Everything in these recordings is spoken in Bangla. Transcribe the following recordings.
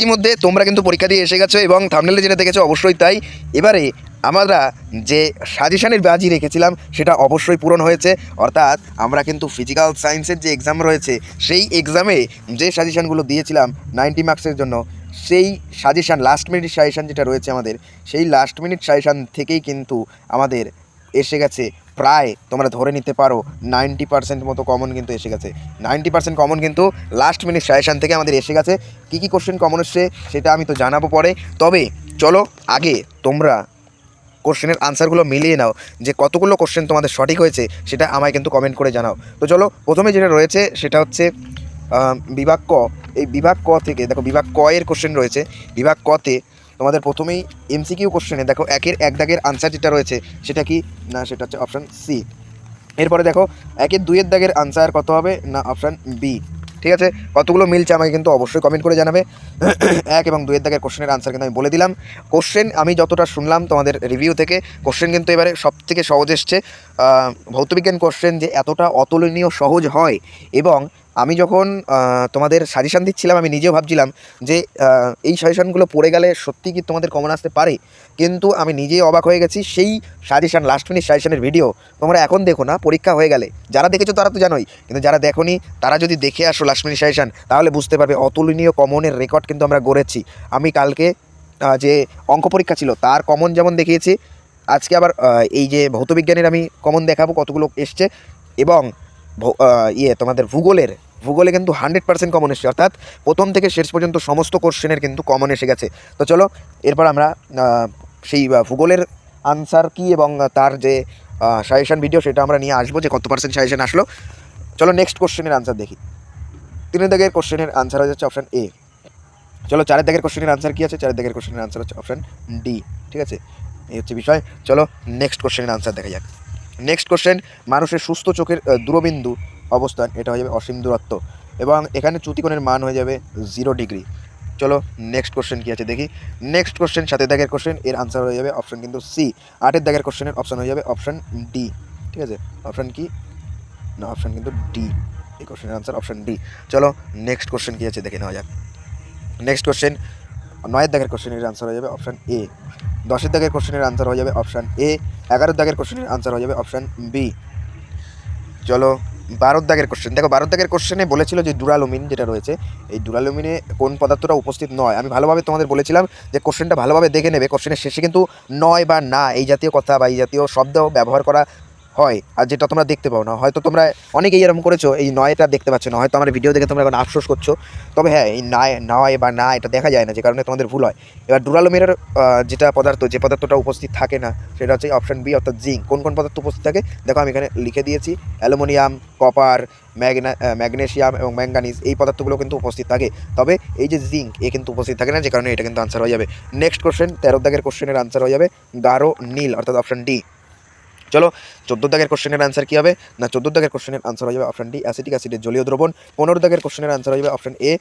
ইতিমধ্যে তোমরা কিন্তু পরীক্ষা দিয়ে এসে গেছো এবং থামনেলে যেটা দেখেছ অবশ্যই তাই। এবারে আমরা যে সাজেশানের বাজি রেখেছিলাম, সেটা অবশ্যই পূরণ হয়েছে। অর্থাৎ আমরা কিন্তু ফিজিক্যাল সায়েন্সের যে এক্সাম রয়েছে, সেই এক্সামে যে সাজেশানগুলো দিয়েছিলাম নাইনটি মার্কসের জন্য, সেই সাজেশান লাস্ট মিনিট সাজেশান যেটা রয়েছে আমাদের, সেই লাস্ট মিনিট সাজেশান থেকেই কিন্তু আমাদের এসে গেছে প্রায় তোমরা ধরে নিতে পারো নাইনটি পার্সেন্ট মতো কমন কিন্তু এসে গেছে। নাইনটি পার্সেন্ট কমন কিন্তু লাস্ট মিনিট সাজেশান থেকে আমাদের এসে গেছে। কী কী কোশ্চেন কমন এসছে সেটা আমি তো জানাব পরে। তবে চলো আগে তোমরা কোশ্চেনের আনসারগুলো মিলিয়ে নাও যে কতগুলো কোশ্চেন তোমাদের সঠিক হয়েছে সেটা আমায় কিন্তু কমেন্ট করে জানাও। তো চলো প্রথমে যেটা রয়েছে সেটা হচ্ছে বিভাগ ক। এই বিভাগ ক থেকে, দেখো বিভাগ ক এর কোশ্চেন রয়েছে। বিভাগ কতে তোমাদের প্রথমেই এমসিকিউ কোশ্চেনে দেখো, একের এক দাগের আনসার যেটা রয়েছে, সেটা কি? না, সেটা হচ্ছে অপশান সি এরপরে দেখো, একের দুইয়ের দাগের আনসার কত হবে? না অপশান বি ঠিক আছে? কতগুলো মিলছে আমাকে কিন্তু অবশ্যই কমেন্ট করে জানাবে। এক এবং দুইয়ের দাগের কোশ্চেনের আনসার কিন্তু আমি বলে দিলাম। কোশ্চেন আমি যতটা শুনলাম তোমাদের রিভিউ থেকে কোশ্চেন কিন্তু এবারে সব থেকে সহজ এসছে। ভৌতবিজ্ঞান কোশ্চেন যে এতটা অতুলনীয় সহজ হয় এবং আমি যখন তোমাদের সাজেশান দিচ্ছিলাম, আমি নিজেও ভাবছিলাম যে এই সাজেশানগুলো পড়ে গেলে সত্যি কি তোমাদের কমন আসতে পারে? কিন্তু আমি নিজেই অবাক হয়ে গেছি, সেই সাজেশান লাস্ট মিনিট সাজেশানের ভিডিও তোমরা এখন দেখো না, পরীক্ষা হয়ে গেলে। যারা দেখেছ তারা তো জানোই, কিন্তু যারা দেখোনি, তারা যদি দেখে আসো লাস্ট মিনিট সাজেশান তাহলে বুঝতে পারবে অতুলনীয় কমনের রেকর্ড কিন্তু আমরা গড়েছি। আমি কালকে যে অঙ্ক পরীক্ষা ছিল, তার কমন যেমন দেখিয়েছি, আজকে আবার এই যে ভৌতবিজ্ঞানের আমি কমন দেখাবো কতগুলো এসছে, এবং ইয়ে তোমাদের ভূগোলের, ভূগোলে কিন্তু হান্ড্রেড পার্সেন্ট কমন এসছে অর্থাৎ প্রথম থেকে শেষ পর্যন্ত সমস্ত কোশ্চেনের কিন্তু কমন এসে গেছে। তো চলো, এরপর আমরা সেই ভূগোলের আনসার কি এবং তার যে সাজেশন ভিডিও সেটা আমরা নিয়ে আসব, যে কত পার্সেন্ট সাজেশন আসলো। চলো নেক্সট কোশ্চেনের আনসার দেখি। তিনের দাগের কোশ্চেনের আনসার হয়ে যাচ্ছে অপশান এ চলো চারের দাগের কোশ্চেনের আনসার কী আছে? চারের দাগের কোশ্চেনের আনসার হচ্ছে অপশান ডি ঠিক আছে? এই হচ্ছে বিষয়। চলো নেক্সট কোশ্চেনের আনসার দেখা যাক। নেক্সট কোশ্চেন মানুষের সুস্থ চোখের দূরবিন্দু অবস্থান, এটা হয়ে যাবে অসীম দূরত্ব এবং এখানে চ্যুতিকোণের মান হয়ে যাবে জিরো ডিগ্রি চলো নেক্সট কোশ্চেন কী আছে দেখি। নেক্সট কোশ্চেন সাতের দাগের কোশ্চেন এর আনসার হয়ে যাবে অপশন কিন্তু সি আটের দাগের কোশ্চেনের অপশন হয়ে যাবে অপশন ডি ঠিক আছে? অপশন কি? না অপশন কিন্তু ডি এই কোশ্চেনের আনসার অপশন ডি চলো নেক্সট কোশ্চেন কী আছে দেখে নেওয়া যাক। নেক্সট কোশ্চেন নয়ের দাগের কোশ্চেনের আনসার হয়ে যাবে অপশন এ দশের দাগের কোশ্চেনের আনসার হয়ে যাবে অপশান এ এগারোর দাগের কোশ্চেনের আনসার হয়ে যাবে অপশান বি চলো, বারো দাগের কোশ্চেন দেখো, বারো দাগের কোশ্চেনে বলেছিল যে ডুরালুমিন যেটা রয়েছে, এই ডুরালুমিনে কোন পদার্থটা উপস্থিত নয়। আমি ভালোভাবে তোমাদের বলেছিলাম যে কোশ্চেনটা ভালোভাবে দেখে নেবে। কোশ্চেনের শেষে কিন্তু নয় বা না, এই জাতীয় কথা বা এই জাতীয় শব্দ ব্যবহার করা হয় আর যেটা তোমরা দেখতে পাও না। হয়তো তোমরা অনেকেই এরকম করেছ, এই নয়টা দেখতে পাচ্ছ না, হয়তো আমার ভিডিও দেখে তোমরা এখন আফসোস করছ। তবে হ্যাঁ এই নয় নয় বা না, এটা দেখা যায় না, যে কারণে তোমাদের ভুল হয়। এবার ডুরালোমিনের যেটা পদার্থ, যে পদার্থটা উপস্থিত থাকে না, সেটা হচ্ছে অপশন বি অর্থাৎ জিঙ্ক কোন কোন পদার্থ উপস্থিত থাকে? দেখো আমি এখানে লিখে দিয়েছি, অ্যালুমিনিয়াম কপার ম্যাগনা ম্যাগনেশিয়াম এবং ম্যাঙ্গানিজ এই পদার্থগুলো কিন্তু উপস্থিত থাকে। তবে এই যে জিঙ্ক এ কিন্তু উপস্থিত থাকে না, যে কারণে এটা কিন্তু আনসার হয়ে যাবে। নেক্সট কোশ্চেন তেরো দাগের কোশ্চেনের আনসার হয়ে যাবে। গাঢ় নীল, অর্থাৎ অপশন ডি চলো, চোদ্দ দাগের কোশ্চেনের আনসার কী হবে? না, চোদ্দ দাগের কোশ্চেনের আনসার হয়ে যাবে অপশন ডি অ্যাসিটিক অ্যাসিডের জলীয় দ্রবণ। পনেরো দাগের কোশ্চেনের আনসার হয়ে যাবে অপশন এ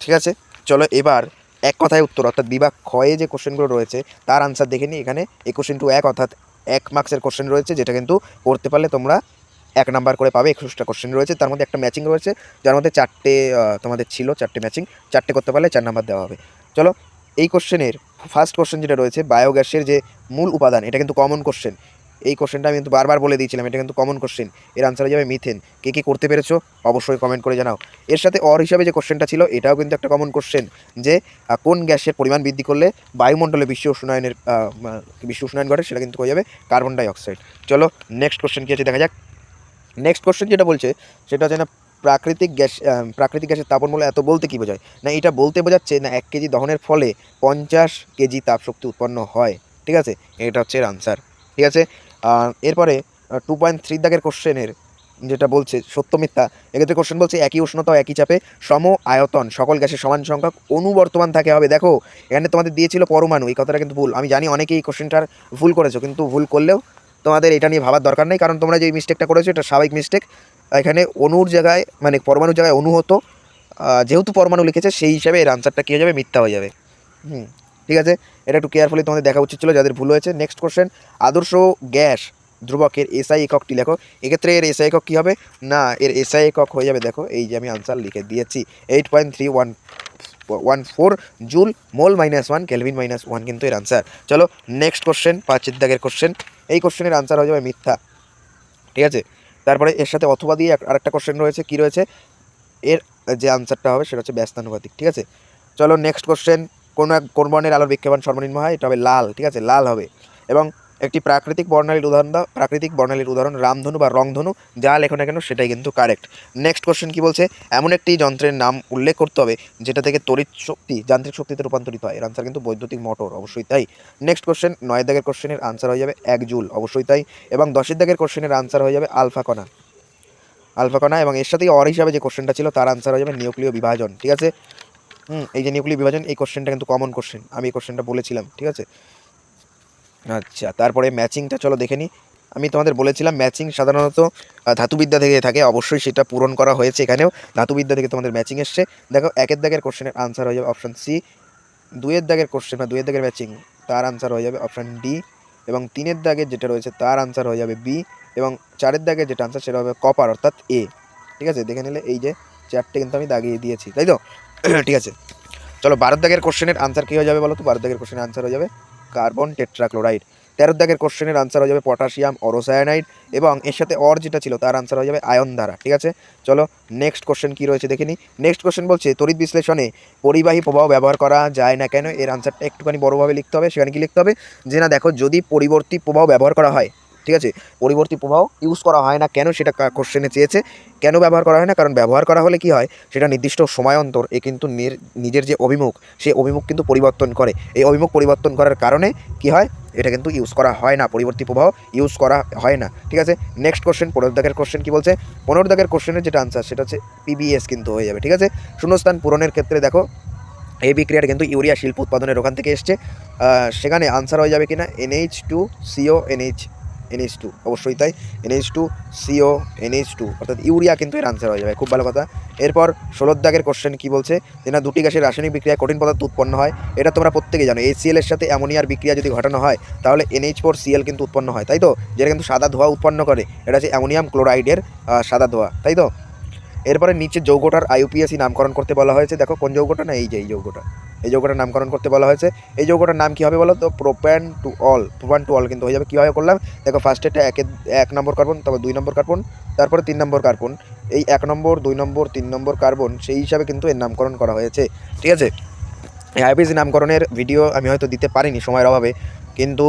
ঠিক আছে? চলো, এবার এক কথায় উত্তর, অর্থাৎ বিভাগ ক্ষয়ে যে কোশ্চেনগুলো রয়েছে, তার আনসার দেখে নিই এখানে। একুশ ইন্টু এক, অর্থাৎ এক মার্কসের কোশ্চেন রয়েছে, যেটা কিন্তু করতে পারলে তোমরা এক নাম্বার করে পাবে। একুশটা কোশ্চেন রয়েছে, তার মধ্যে একটা ম্যাচিং রয়েছে, যার মধ্যে চারটে তোমাদের ছিল, চারটে ম্যাচিং চারটে করতে পারলে চার নাম্বার দেওয়া হবে। চলো, এই কোশ্চেনের ফার্স্ট কোশ্চেন যেটা রয়েছে বায়োগ্যাসের যে মূল উপাদান, এটা কিন্তু কমন কোশ্চেন এই কোশ্চেনটা আমি কিন্তু বারবার বলে দিয়েছিলাম, এটা কিন্তু কমন কোশ্চেন এর আনসার হয়ে যাবে মিথেন কে কী করতে পেরেছ? অবশ্যই কমেন্ট করে জানাও। এর সাথে অর হিসাবে যে কোশ্চেনটা ছিল, এটাও কিন্তু একটা কমন কোশ্চেন যে কোন গ্যাসের পরিমাণ বৃদ্ধি করলে বায়ুমণ্ডলে বিশ্ব উষ্ণায়নের বিশ্ব উষ্ণায়ন ঘটে, সেটা কিন্তু হয়ে যাবে কার্বন ডাই অক্সাইড চলো নেক্সট কোশ্চেন কী আছে দেখা যাক। নেক্সট কোশ্চেন যেটা বলছে, সেটা হচ্ছে না প্রাকৃতিক গ্যাস প্রাকৃতিক গ্যাসের তাপনমূল্য এত বলতে কী বোঝায়? না, এটা বলতে বোঝাচ্ছে না এক কেজি দহনের ফলে পঞ্চাশ কেজি তাপশক্তি উৎপন্ন হয়। ঠিক আছে? এটা হচ্ছে এর আনসার ঠিক আছে? এরপরে টু পয়েন্ট থ্রি দাগের কোশ্চেনের যেটা বলছে, সত্য মিথ্যা, এক্ষেত্রে কোশ্চেন বলছে একই উষ্ণতা, একই চাপে সম আয়তন, সকল গ্যাসের সমান সংখ্যক অনুবর্তমান থাকে হবে দেখো, এখানে তোমাদের দিয়েছিল পরমাণু, এই কথাটা কিন্তু ভুল। আমি জানি অনেকেই এই কোশ্চেনটার ভুল করেছ, কিন্তু ভুল করলেও তোমাদের এটা নিয়ে ভাবার দরকার নেই, কারণ তোমরা যে মিস্টেকটা করেছ, এটা স্বাভাবিক মিস্টেক এখানে অনুর জায়গায় মানে পরমাণুর জায়গায় অনু হতো যেহেতু পরমাণু লিখেছে, সেই হিসাবে এর আনসারটা কী হয়ে যাবে? মিথ্যা হয়ে যাবে। হুম। ঠিক আছে? এটা একটু কেয়ারফুলি তোমাদের দেখা উচিত ছিল, যাদের ভুল হয়েছে। নেক্সট কোশ্চেন আদর্শ গ্যাস ধ্রুবকের এসআই এককটি লেখো। এক্ষেত্রে এর এসআই একক কী হবে? না, এর এসআই একক হয়ে যাবে, দেখো, এই যে আমি আনসার লিখে দিয়েছি। Eight point three one one four joule mole minus one kelvin minus one কিন্তু এর আনসার চলো নেক্সট কোশ্চেন পাঁচের দাগের কোশ্চেন এই কোশ্চেনের আনসার হয়ে যাবে মিথ্যা। ঠিক আছে? তারপরে এর সাথে অথবা দিয়ে আরেকটা কোশ্চেন রয়েছে, কি রয়েছে? এর যে আনসারটা হবে, সেটা হচ্ছে ব্যস্তানুপাতিক, ঠিক আছে? চলো নেক্সট কোশ্চেন কোনো এক কোন বর্ণের আলোর বিক্ষেপণ সর্বনিম্ন হয়, এটা হবে লাল, ঠিক আছে? লাল হবে। এবং একটি প্রাকৃতিক বর্ণালীর উদাহরণ দাও, প্রাকৃতিক বর্ণালীর উদাহরণ, রামধনু বা রংধনু, যা লেখো না কেন, সেটাই কিন্তু কারেক্ট নেক্সট কোশ্চেন কী বলছে? এমন একটি যন্ত্রের নাম উল্লেখ করতে হবে, যেটা থেকে তড়িৎ শক্তি, যান্ত্রিক শক্তিতে রূপান্তরিত হয়। এর আনসার কিন্তু বৈদ্যুতিক মোটর অবশ্যই তাই। নেক্সট কোশ্চেন নয় দাগের কোশ্চেনের আনসার হয়ে যাবে এক জুল, অবশ্যই তাই। এবং দশের দাগের কোশ্চেনের আনসার হয়ে যাবে আলফা কণা। আলফা কণা এবং এর সাথেই অর হিসাবে যে কোশ্চেনটা ছিল, তার আনসার হয়ে যাবে নিউক্লিয় বিভাজন, ঠিক আছে? হুম, এই যে নিউক্লিয় বিভাজন, এই কোশ্চেনটা কিন্তু কমন কোশ্চেন আমি এই কোশ্চেনটা বলেছিলাম, ঠিক আছে? আচ্ছা তারপরে ম্যাচিংটা চলো দেখে নিই আমি তোমাদের বলেছিলাম ম্যাচিং সাধারণত ধাতুবিদ্যা থেকে থাকে। অবশ্যই সেটা পূরণ করা হয়েছে এখানেও। ধাতুবিদ্যা থেকে তোমাদের ম্যাচিং এসছে। দেখো, একের দাগের কোশ্চেনের আনসার হয়ে যাবে অপশন সি দুয়ের দাগের কোশ্চেন বা দুয়ের দাগের ম্যাচিং তার আনসার হয়ে যাবে অপশন ডি এবং তিনের দাগের যেটা রয়েছে, তার আনসার হয়ে যাবে বি এবং চারের দাগের যেটা আনসার সেটা হবে কপার অর্থাৎ এ ঠিক আছে? দেখে নিলে এই যে চারটে কিন্তু আমি দাগিয়ে দিয়েছি, তাই তো? ঠিক আছে। চলো বারো দাগের কোশ্চেনের আনসার কী হয়ে যাবে বলো তো? বারো দাগের কোশ্চেনের আনসার হয়ে যাবে কার্বন টেট্রাক্লোরাইড তেরো দাগের কোশ্চেনের আনসার হয়ে যাবে পটাশিয়াম অরোসায়ানাইড এবং এর সাথে অর যেটা ছিল তার আনসার হয়ে যাবে আয়ন দ্বারা, ঠিক আছে? চলো নেক্সট কোশ্চেন কী রয়েছে দেখে নেক্সট কোশ্চেন বলছে, তড়িৎ বিশ্লেষণে পরিবাহী প্রবাহ ব্যবহার করা যায় না কেন? এর আনসারটা একটুখানি বড়োভাবে লিখতে হবে, সেখানে কি লিখতে হবে? যে না, দেখো, যদি পরিবর্তী প্রবাহ ব্যবহার করা হয় ঠিক আছে? পরিবর্তী প্রবাহ ইউজ করা হয় না। কেন সেটা কোশ্চেনে চেয়েছে। কেন ব্যবহার করা হয় না? কারণ ব্যবহার করা হলে কি হয়? সেটা নির্দিষ্ট সময় অন্তর এ কিন্তু নিজের যে অভিমুখ সেই অভিমুখ কিন্তু পরিবর্তন করে। এই অভিমুখ পরিবর্তন করার কারণে কি হয়? এটা কিন্তু ইউজ করা হয় না। পরিবর্তী প্রবাহ ইউজ করা হয় না। ঠিক আছে? নেক্সট কোশ্চেন পনেরো দাগের কোশ্চেন কি বলছে? পনেরো দাগের কোশ্চেনের যেটা আনসার সেটা হচ্ছে পিবিএস কিন্তু হয়ে যাবে। ঠিক আছে? শূন্যস্থান পূরণের ক্ষেত্রে দেখো এই বিক্রিয়াটা কিন্তু ইউরিয়া শিল্প উৎপাদনের ওখান থেকে এসছে। সেখানে আনসার হয়ে যাবে কিনা? NH two CO NH NH two অবশ্যই তাই। NH two CO NH two অর্থাৎ ইউরিয়া কিন্তু এর আনসার হয়ে যাবে, খুব ভালো কথা। এরপর ষোলোর দাগের কোশ্চেন কী বলছে? যে না দুটি গ্যাসের রাসায়নিক বিক্রিয়া কঠিন পদার্থ উৎপন্ন হয়, এটা তোমরা প্রত্যেকেই জানো। HCl এর সাথে অ্যামোনিয়ার বিক্রিয়া যদি ঘটানো হয়, তাহলে এনএইচ ফোর সিএল কিন্তু উৎপন্ন হয়, তাই তো? যেটা কিন্তু সাদা ধোঁয়া উৎপন্ন করে, এটা হচ্ছে অ্যামোনিয়াম ক্লোরাইডের সাদা ধোঁয়া, তাই তো? এরপরে নিচে যৌগটার আইউপিএসি নামকরণ করতে বলা হয়েছে। দেখো কোন যৌগটা না এই যে এই যৌগটা। এই যৌগটার নামকরণ করতে বলা হয়েছে। এই যৌগটার নাম কী হবে বলো তো? Propan two ol propan two ol কিন্তু হয়ে যাবে। কীভাবে করলাম? দেখো ফার্স্টেটা একে, এক নম্বর কার্বন তারপর দুই নম্বর কার্বন তারপরে তিন নম্বর কার্বন এই এক নম্বর, দুই নম্বর, তিন নম্বর কার্বন সেই হিসাবে কিন্তু এর নামকরণ করা হয়েছে। ঠিক আছে? এই আইপিএসি নামকরণের ভিডিও আমি হয়তো দিতে পারিনি সময়ের অভাবে, কিন্তু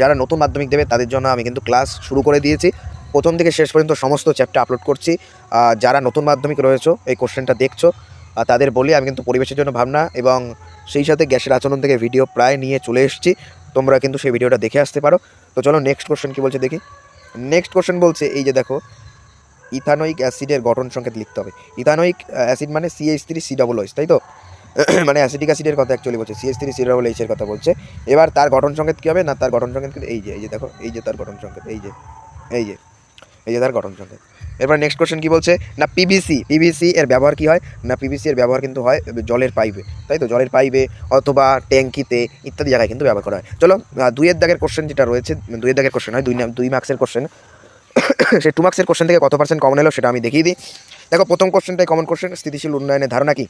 যারা নতুন মাধ্যমিক দেবে, তাদের জন্য আমি কিন্তু ক্লাস শুরু করে দিয়েছি। প্রথম থেকে শেষ পর্যন্ত সমস্ত চ্যাপ্টার আপলোড করছি। যারা নতুন মাধ্যমিক রয়েছে, এই কোশ্চেনটা দেখছ। তাদের বলি আমি কিন্তু পরিবেশের জন্য ভাবনা এবং সেই সাথে গ্যাসের আচরণ থেকে ভিডিও প্রায় নিয়ে চলে এসেছি। তোমরা কিন্তু সেই ভিডিওটা দেখে আসতে পারো। তো চলো নেক্সট কোশ্চেন কী বলছে দেখি। নেক্সট কোশ্চেন বলছে, এই যে দেখো ইথানোইক অ্যাসিডের গঠন সংকেত লিখতে হবে। ইথানোইক অ্যাসিড মানে সিএইচ থ্রি সি ডবল ওইস তাই তো? মানে অ্যাসিডিক অ্যাসিডের কথা অ্যাকচুয়ালি বলছে। সিএস থ্রি সি ডবল এইচের কথা বলছে। এবার তার গঠন সংকেত কী হবে? না, তার গঠন সংকেত কিন্তু এই যে এই যে দেখো, এই যে তার গঠন সংকেত, এই যে এই যে এই যে তার গঠন সংকেত। এরপর নেক্সট কোশ্চেন কি বলছে? না পিভিসি পিভিসি এর ব্যবহার কি হয়? না পিভিসি এর ব্যবহার কিন্তু হয় জলের পাইপে। তাই তো? জলের পাইপে অথবা ট্যাঙ্কিতে ইত্যাদি জায়গায় কিন্তু ব্যবহার করা হয়। চলো দুইয়ের দাগের কোশ্চেন যেটা রয়েছে, দুইয়ের দাগের কোশ্চেন হয় দুই দুই মার্কসের কোশ্চেন সে টু মার্কসের কোশ্চেন থেকে কত পার্সেন্ট কমন এলো সেটা আমি দেখিয়ে দিই। দেখো, প্রথম কোশ্চেনটাই কমন কোশ্চেন স্থিতিশীল উন্নয়নের ধারণা কি?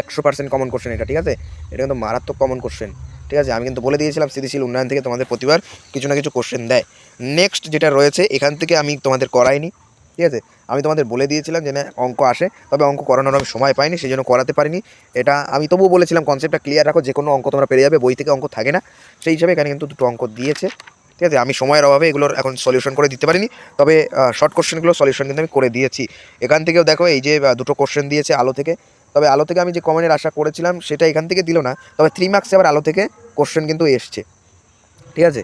একশো পার্সেন্ট কমন কোশ্চেন এটা, ঠিক আছে? এটা কিন্তু মারাত্মক কমন কোশ্চেন ঠিক আছে? আমি কিন্তু বলে দিয়েছিলাম স্থিতিশীল উন্নয়ন থেকে তোমাদের প্রতিবার কিছু না কিছু কোশ্চেন দেয়। নেক্সট যেটা রয়েছে, এখান থেকে আমি তোমাদের করাইনি। ঠিক আছে? আমি তোমাদের বলে দিয়েছিলাম যে না, অঙ্ক আসে, তবে অঙ্ক করানোর আমি সময় পাইনি সেই জন্য করাতে পারিনি। এটা আমি তবুও বলেছিলাম কনসেপ্টটা ক্লিয়ার রাখো, যে কোনো অঙ্ক তোমরা পেরে যাবে, বই থেকে অঙ্ক থাকে না। সেই হিসাবে এখানে কিন্তু দুটো অঙ্ক দিয়েছে। ঠিক আছে? আমি সময়ের অভাবে এগুলোর এখন সলিউশন করে দিতে পারিনি, তবে শর্ট কোশ্চেনগুলো সলিউশন কিন্তু আমি করে দিয়েছি। এখান থেকেও দেখো, এই যে দুটো কোশ্চেন দিয়েছে আলো থেকে। তবে আলো থেকে আমি যে কমেন্টের আশা করেছিলাম, সেটা এখান থেকে দিল না। তবে থ্রি মার্কসে আবার আলো থেকে কোশ্চেন কিন্তু এসছে। ঠিক আছে?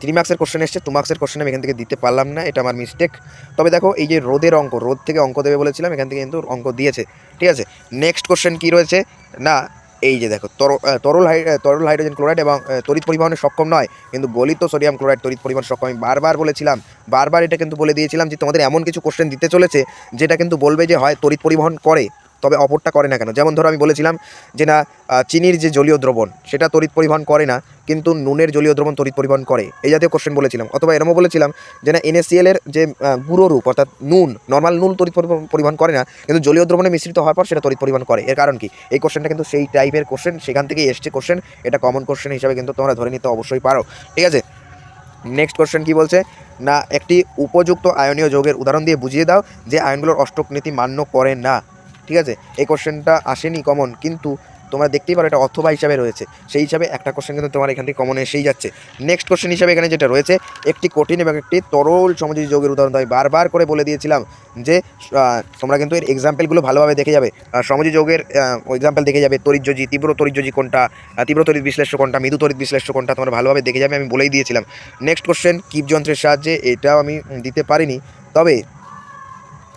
থ্রি মার্কসের কোশ্চেন এসছে টু মার্কসের কোশ্চেন আমি এখান থেকে দিতে পারলাম না, এটা আমার মিস্টেক তবে দেখো, এই যে রোদের অঙ্ক, রোদ থেকে অঙ্ক দেবে বলেছিলাম, এখান থেকে কিন্তু অঙ্ক দিয়েছে। ঠিক আছে? নেক্সট কোশ্চেন কী রয়েছে? না, এই যে দেখো, তর- তরল তরল হাইড্রোজেন ক্লোরাইড এবং তড়িৎ পরিবহনে সক্ষম নয়, কিন্তু গলিত সোডিয়াম ক্লোরাইড তড়িৎ পরিবহন সক্ষম। আমি বারবার বলেছিলাম, বারবার এটা কিন্তু বলে দিয়েছিলাম যে তোমাদের এমন কিছু কোশ্চেন দিতে চলেছে, যেটা কিন্তু বলবে যে হয় তড়িৎ পরিবহন করে। তবে অপরটা করে না কেন? যেমন ধরো আমি বলেছিলাম যে না চিনির যে জলীয় দ্রবণ, সেটা তড়িৎ পরিবহন করে না, কিন্তু নুনের জলীয় দ্রবণ তড়িৎ পরিবহন করে। এই জাতীয় কোশ্চেন বলেছিলাম। অথবা এরমও বলেছিলাম যে না এনএসিএল এর যে গুঁড়ো রূপ, অর্থাৎ নুন নর্মাল নুন তড়িৎ পরিবহন- করে না, কিন্তু জলীয় দ্রবণে মিশ্রিত হওয়ার পর সেটা তড়িৎ পরিবহন করে। এর কারণ কি? এই কোশ্চেনটা কিন্তু সেই টাইপের কোশ্চেন সেখান থেকেই এসছে কোশ্চেন এটা কমন কোশ্চেন হিসাবে কিন্তু তোমরা ধরে নিতে অবশ্যই পারো। ঠিক আছে? নেক্সট কোশ্চেন কি বলছে? না, একটি উপযুক্ত আয়নীয় যৌগের উদাহরণ দিয়ে বুঝিয়ে দাও যে আয়নগুলোর অষ্টক নীতি মান্য করে না। ঠিক আছে? এই কোশ্চেনটা আসেনি কমন কিন্তু তোমরা দেখতেই পারো এটা অথবা হিসাবে রয়েছে। সেই হিসাবে একটা কোশ্চেন কিন্তু তোমার এখান থেকে কমন এসেই যাচ্ছে। নেক্সট কোশ্চেন হিসাবে এখানে যেটা রয়েছে একটি কঠিন এবং একটি তরল সমযোজী যোগের উদাহরণ। আমি বারবার করে বলে দিয়েছিলাম যে তোমরা কিন্তু এর এক্সাম্পলগুলো ভালোভাবে দেখে যাবে। আহ, সমযোজী যৌগের এক্সাম্পল দেখে যাবে তরিজ্যোজি তীব্র তরিজ্যোজি কোনটা তীব্র তড়িৎ বিশ্লেষ্য কোনটা মৃদু তড়িৎ বিশ্লেষ্য কোনটা তোমরা ভালোভাবে দেখে যাবে আমি বলেই দিয়েছিলাম। নেক্সট কোশ্চেন কিপ যন্ত্রের সাহায্যে এটাও আমি দিতে পারিনি। তবে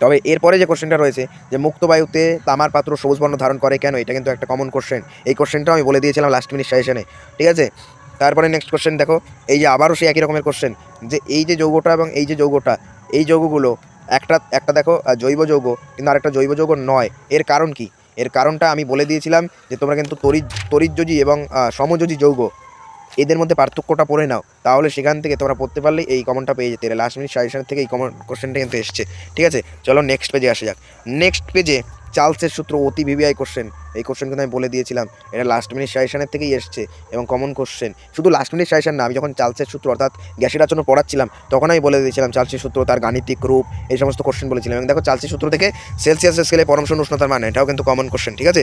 তবে এরপরে যে কোশ্চেনটা রয়েছে, যে মুক্ত বায়ুতে তামার পাত্র সবুজ বর্ণ ধারণ করে কেন, এটা কিন্তু একটা কমন কোশ্চেন এই কোশ্চেনটাও আমি বলে দিয়েছিলাম লাস্ট মিনিট সাজেশনে ঠিক আছে? তারপরে নেক্সট কোশ্চেন দেখো, এই যে আবারও সেই একই রকমের কোশ্চেন যে এই যে যৌগটা এবং এই যে যৌগটা, এই যৌগগুলো একটা একটা দেখো জৈব যৌগ, কিন্তু আরেকটা জৈব যৌগ নয়। এর কারণ কি? এর কারণটা আমি বলে দিয়েছিলাম যে তোমরা কিন্তু তরিজ তরিজ্যোজি এবং সমযোজী যৌগ এদের মধ্যে পার্থক্যটা পড়ে নাও। তাহলে সেখান থেকে তোমরা পড়তে পারলে এই কমনটা পেয়ে যেতে। লাস্ট মিনিট সাজেশন থেকে এই কমন কোশ্চেনটা কিন্তু এসছে। ঠিক আছে? চলো নেক্সট পেজে আসা যাক। নেক্সট পেজে চার্লসের সূত্র অতি ভিভিআই কোশ্চেন এই কোশ্চেন কিন্তু আমি বলে দিয়েছিলাম। এটা লাস্ট মিনিট সাজেশনের থেকেই এসছে এবং কমন কোশ্চেন শুধু লাস্ট মিনিট সাজেশন না, আমি যখন চার্লসের সূত্র অর্থাৎ গ্যাসের আচরণ পড়াচ্ছিলাম, তখন আমি বলে দিয়েছিলাম চার্লসের সূত্র, তার গাণিতিক রূপ, এই সমস্ত কোশ্চেন বলেছিলাম। এবং দেখো, চার্লসের সূত্র থেকে সেলসিয়াসের স্কেলে পরমশূন্য উষ্ণতার মান, এটাও কিন্তু কমন কোশ্চেন ঠিক আছে?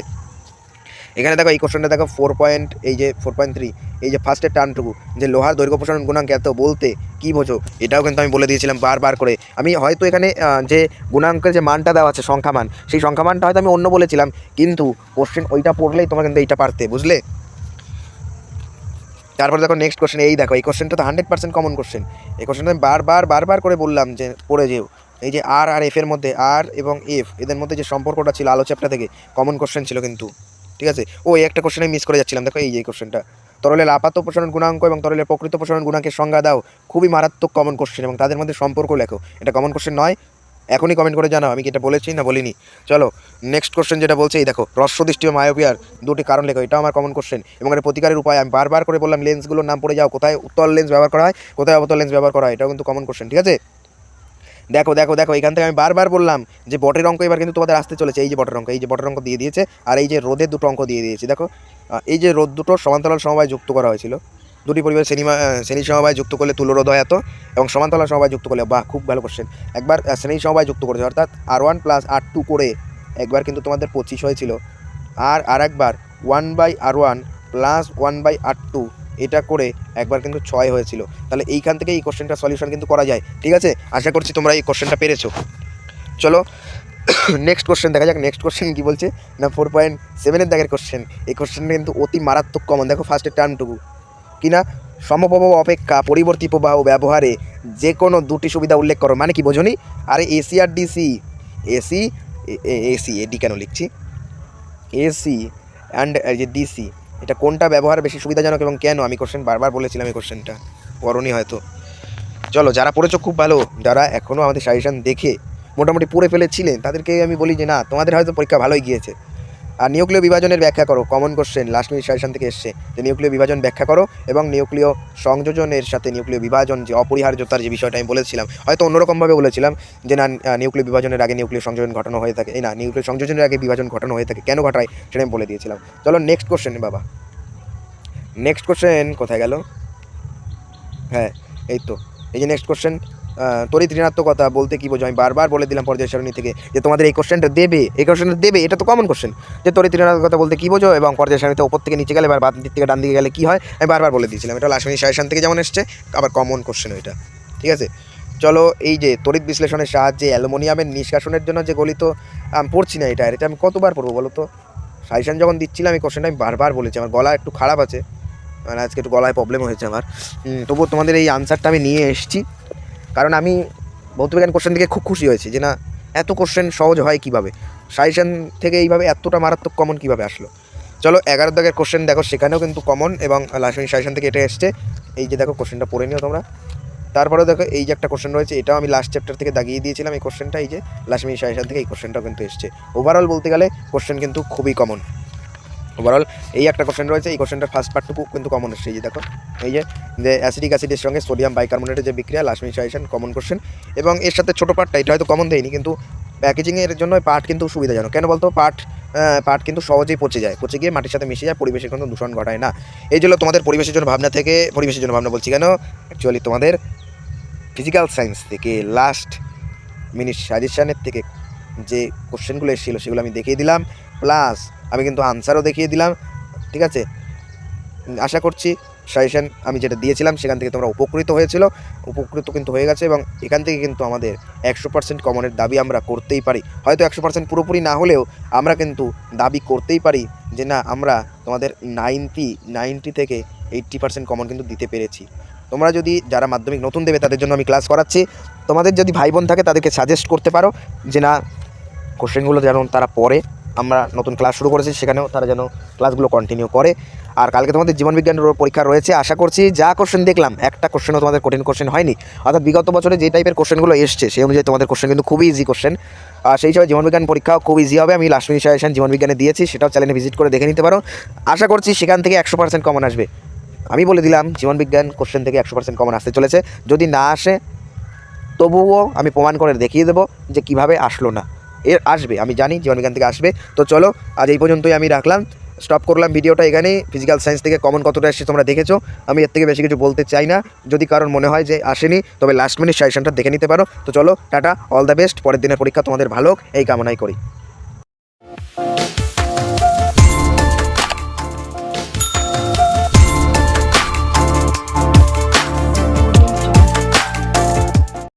এখানে দেখো, এই কোশ্চেনটা দেখো ফোর পয়েন্ট এই যে ফোর পয়েন্ট থ্রি এই যে ফার্স্টের টার্নটুকু যে লোহার দৈর্ঘ্য প্রসারণ গুণাঙ্ক এত বলতে কী বোঝো? এটাও কিন্তু আমি বলে দিয়েছিলাম বারবার করে। আমি হয়তো এখানে যে গুণাঙ্কের যে মানটা দেওয়া আছে, সংখ্যা মান, সেই সংখ্যা মানটা হয়তো আমি অন্য বলেছিলাম, কিন্তু কোশ্চেন ওইটা পড়লেই তোমরা কিন্তু এইটা পারতে, বুঝলে? তারপর দেখো নেক্সট কোশ্চেন এই দেখো, এই কোশ্চেনটা তো হান্ড্রেড পার্সেন্ট কমন কোশ্চেন এই কোশ্চেনটা আমি বারবার বারবার করে বললাম যে, পড়ে যেও। এই যে আর আর এফ এর মধ্যে আর এবং এফ এদের মধ্যে যে সম্পর্কটা ছিল, আলো চ্যাপ্টার থেকে কমন কোশ্চেন ছিল কিন্তু। ঠিক আছে? ও একটা কোশ্চেন আমি মিস করে যাচ্ছিলাম। দেখো, এই যে কোশ্চেনটা তরলের আপাত প্রসারণ গুণাঙ্ক এবং তরলের প্রকৃত প্রসারণ গুণাঙ্কের সংজ্ঞা দাও। খুবই মারাত্মক কমন কোশ্চেন এবং তাদের মধ্যে সম্পর্ক লেখো। এটা কমন কোশ্চেন নয়। এখনই কমেন্ট করে জানাও। আমি কি এটা বলেছি না বলিনি? চলো নেক্সট কোশ্চেন যেটা বলছে, এই দেখো হ্রস্বদৃষ্টি ও মায়োপিয়ার দুটি কারণ লেখো। এটাও আমার কমন কোশ্চেন এবং এর প্রতিকারের উপায়। আমি বারবার করে বললাম লেন্সগুলোর নাম পড়ে যাও। কোথায় উত্তল লেন্স ব্যবহার করা হয়? কোথায় অবতল লেন্স ব্যবহার করা হয়? এটাও কিন্তু কমন কোশ্চেন ঠিক আছে? দেখো দেখো দেখো, এখান থেকে আমি বারবার বললাম যে বটের অঙ্ক এবার কিন্তু তোমাদের আসতে চলেছে। এই যে বটের অঙ্ক, এই যে বটের অঙ্ক দিয়ে দিয়েছে, আর এই যে রোদের দুটো অঙ্ক দিয়ে দিয়েছে, দেখো। এই যে রোদ দুটো সমান্তরাল সমবায় যুক্ত করা হয়েছিল। দুটি পরিবার শ্রেণি শ্রেণি সমবায় যুক্ত করলে তুলো রোদ হয় এত, এবং সমান্তরাল সমবায় যুক্ত করলে, বাহ, খুব ভালো কোশ্চেন একবার শ্রেণি সমবায় যুক্ত করেছে, অর্থাৎ R one plus R two করে একবার কিন্তু তোমাদের পঁচিশ হয়েছিল। আর আর একবার one by R one plus one by R two এটা করে একবার কিন্তু ছয় হয়েছিল। তাহলে এইখান থেকে এই কোশ্চেনটা সলিউশন কিন্তু করা যায়, ঠিক আছে? আশা করছি তোমরা এই কোশ্চেনটা পেরেছ। চলো নেক্সট কোশ্চেন দেখা যাক নেক্সট কোশ্চেন কি বলছে? না ফোর পয়েন্ট সেভেনের দাগের কোশ্চেন এই কোশ্চেনটা কিন্তু অতি মারাত্মক কমন দেখো ফার্স্টের টার্মটুকু কিনা সমপ্রবাহ, অপেক্ষা পরিবর্তী প্রবাহ, ব্যবহারে যে কোনো দুটি সুবিধা উল্লেখ করো। মানে কি, বোঝনি? আরে এসি আর ডিসি এসি এসি এডি কেন লিখছি? এসি অ্যান্ড যে ডিসি এটা কোনটা ব্যবহার বেশি সুবিধাজনক এবং কেন? আমি কোশ্চেন বারবার বলেছিলাম এই কোশ্চেনটা পরনি হয়তো। চলো, যারা পড়েছো খুব ভালো, যারা এখনও আমাদের সাজেশান দেখে মোটামুটি পড়ে ফেলেছিলেন, তাদেরকে আমি বলি যে না, তোমাদের হয়তো পরীক্ষা ভালোই গিয়েছে। আর নিউক্লিয় বিভাজনের ব্যাখ্যা করো common question last minute suggestion থেকে এসছে। যে নিউক্লিয় বিভাজন ব্যাখ্যা করো এবং নিউক্লিয় সংযোজনের সাথে নিউক্লিয় বিভাজন যে অপরিহার্যতার যে বিষয়টা আমি বলেছিলাম, হয়তো অন্যরকমভাবে বলেছিলাম যে না নিউক্লিয় বিভাজনের আগে নিউক্লিয় সংযোজন ঘটানো হয়ে থাকে। এই না, নিউক্লিয় সংযোজনের আগে বিভাজন ঘটানো হয়ে থাকে। কেন ঘটায়? সেটা আমি বলে দিয়েছিলাম। চলো নেক্সট কোশ্চেন বাবা। নেক্সট কোশ্চেন কোথায় গেল? হ্যাঁ এই তো। এই যে নেক্সট কোশ্চেন তড়িৎ ঋণাত্মকতা বলতে কি বোঝো আমি বারবার বলে দিলাম পর্যায় সারণী থেকে যে তোমাদের এই কোশ্চেনটা দেবে, এই কোশ্চেনটা দেবে, এটা তো কমন কোশ্চেন যে তড়িৎ ঋণাত্মকতা বলতে কি বোঝো এবং পর্যায় সারণীতে ওপর থেকে নিচে গেলে বা বাম দিক থেকে ডান দিকে গেলে কি হয়? আমি বারবার বলে দিয়েছিলাম। এটা লাস্ট মিনিট সাজেশন থেকে যেমন এসছে, আবার কমন কোশ্চেন ওইটা ঠিক আছে? চলো, এই যে তড়িৎ বিশ্লেষণের সাহায্যে অ্যালুমিনিয়ামের নিষ্কাশনের জন্য যে গলিত, আমি পড়ছি না এটা এটা আমি কতবার পড়ব বলো তো? সাজেশন যখন দিচ্ছিলাম, এই কোশ্চেনটা আমি বারবার বলেছি। আমার গলা একটু খারাপ আছে। মানে আজকে একটু গলায় প্রবলেম হয়েছে আমার। তবুও তোমাদের এই আনসারটা আমি নিয়ে এসেছি। কারণ আমি ভৌতবিজ্ঞান কোশ্চেন থেকে খুব খুশি হয়েছি যে না, এত কোশ্চেন সহজ হয় কীভাবে? সাজেশন থেকে এইভাবে এতটা মারাত্মক কমন কীভাবে আসলো? চলো এগারো দাগের কোশ্চেন দেখো, সেখানেও কিন্তু কমন এবং লাস্ট সাজেশন থেকে এটা এসছে। এই যে দেখো কোশ্চেনটা পড়ে নিও তোমরা। তারপরেও দেখো এই যে একটা কোশ্চেন রয়েছে, এটাও আমি লাস্ট চ্যাপ্টার থেকে দাগিয়ে দিয়েছিলাম এই কোশ্চেনটা এই যে লাস্ট মিনিট সাজেশন থেকে এই কোশ্চেনটাও কিন্তু এসছে। ওভারঅল বলতে গেলে কোশ্চেন কিন্তু খুবই কমন ওভারঅল এই একটা কোশ্চেন রয়েছে, এই কোশ্চেনটার ফার্স্ট পার্টটুকু কিন্তু কমন এসছে, এই যে দেখো। এই যে যে অ্যাসিডিক অ্যাসিডের সঙ্গে সোডিয়াম বাইকার্বনেটের যে বিক্রিয়া সাজেশন কমন কোশ্চেন এবং এর সাথে ছোটো পার্টটা এটা হয়তো কমন দেয়নি, কিন্তু প্যাকেজিংয়ের জন্য পার্ট কিন্তু সুবিধাজনক। কেন বলতো? পার্ট পাট কিন্তু সহজেই পচে যায়, পচে গিয়ে মাটির সাথে মিশে যায়, পরিবেশের কিন্তু দূষণ ঘটায় না। এই জন্য তোমাদের পরিবেশের জন্য ভাবনা থেকে, পরিবেশের জন্য ভাবনা বলছি কেন? অ্যাকচুয়ালি তোমাদের ফিজিক্যাল সায়েন্স থেকে লাস্ট মিনিট সাজেশানের থেকে যে কোশ্চেনগুলো এসেছিল সেগুলো আমি দেখিয়ে দিলাম। প্লাস আমি কিন্তু আনসারও দেখিয়ে দিলাম। ঠিক আছে? আশা করছি, সাজেশন আমি যেটা দিয়েছিলাম সেখান থেকে তোমরা উপকৃত হয়েছিল। উপকৃত কিন্তু হয়ে গেছে এবং এখান থেকে কিন্তু আমাদের একশো পার্সেন্ট কমনের দাবি আমরা করতেই পারি। হয়তো একশো পার্সেন্ট পুরোপুরি না হলেও আমরা কিন্তু দাবি করতেই পারি যে না, আমরা তোমাদের নাইনটি নাইনটি থেকে এইট্টি পার্সেন্ট কমন কিন্তু দিতে পেরেছি। তোমরা যদি যারা মাধ্যমিক নতুন দেবে তাদের জন্য আমি ক্লাস করাচ্ছি। তোমাদের যদি ভাই বোন থাকে তাদেরকে সাজেস্ট করতে পারো যে না কোশ্চেনগুলো যেন তারা পড়ে। আমরা নতুন ক্লাস শুরু করেছি, সেখানেও তারা যেন ক্লাসগুলো কন্টিনিউ করে। আর কালকে তোমাদের জীবনবিজ্ঞানের পরীক্ষা রয়েছে, আশা করছি যা কোশ্চেন দেখলাম, একটা কোশ্চেনও তোমাদের কঠিন কোশ্চেন হয়নি। অর্থাৎ বিগত বছরে যে টাইপের কোশ্চেনগুলো এসছে, সেই অনুযায়ী তোমাদের কোশ্চেন কিন্তু খুবই ইজি কোশ্চেন আর সেই হিসাবে জীবনবিজ্ঞান পরীক্ষাও খুব ইজি হবে। আমি লাস্ট মিনিট সাজেশন জীবনবিজ্ঞানে দিয়েছি, সেটাও চ্যানেলে ভিজিট করে দেখে নিতে পারো। আশা করছি সেখান থেকে একশো পার্সেন্ট কমন আসবে। আমি বলে দিলাম, জীবনবিজ্ঞান কোশ্চেন থেকে একশো পার্সেন্ট কমন আসতে চলেছে। যদি না আসে, তবুও আমি প্রমাণ করে দেখিয়ে দেবো যে কীভাবে আসলো না। এর আসবে, আমি জানি জীবনবিজ্ঞান থেকে আসবে। তো চলো, আজ এই পর্যন্তই আমি রাখলাম। স্টপ করলাম ভিডিওটা এখানে। ফিজিক্যাল সায়েন্স থেকে কমন কতটা এসেছে তোমরা দেখেছ। আমি এর থেকে বেশি কিছু বলতে চাই না। যদি কারণ মনে হয় যে আসেনি, তবে লাস্ট মিনিট সাজেশনটা দেখে নিতে পারো। তো চলো, টাটা অল দ্য বেস্ট পরের দিনের পরীক্ষা তোমাদের ভালো এই কামনাই করি।